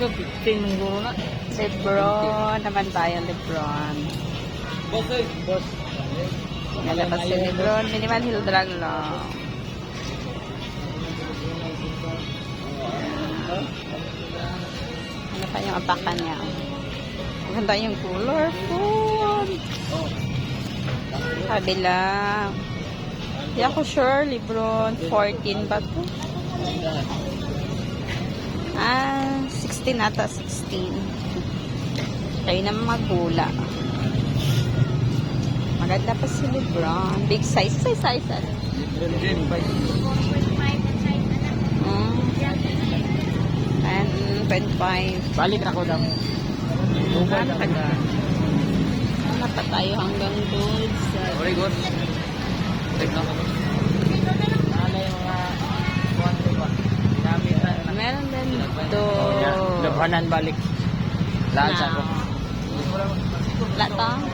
Ito, 15 ng guro na. Lebron naman tayo, Lebron. Boss, eh. Boss. Nalabas si Lebron. Minimal hill drag lang. Ano pa yung apakan niya? Maganda yung colorful. Sabi lang. Hindi ako sure, Lebron. 14 ba to? Ah, 16 ata, 16. Kayo naman magula. Maganda pa si Lebron. Big size. Size, size, ano? Bye. Mm. And 25. Balik na ko lang. Ano ka na? Ano pa tayo hanggang doon sa... Very good. Take na ko. Ano mga. Meron din dito. Labanan balik. Lahat sa ko. Wala to?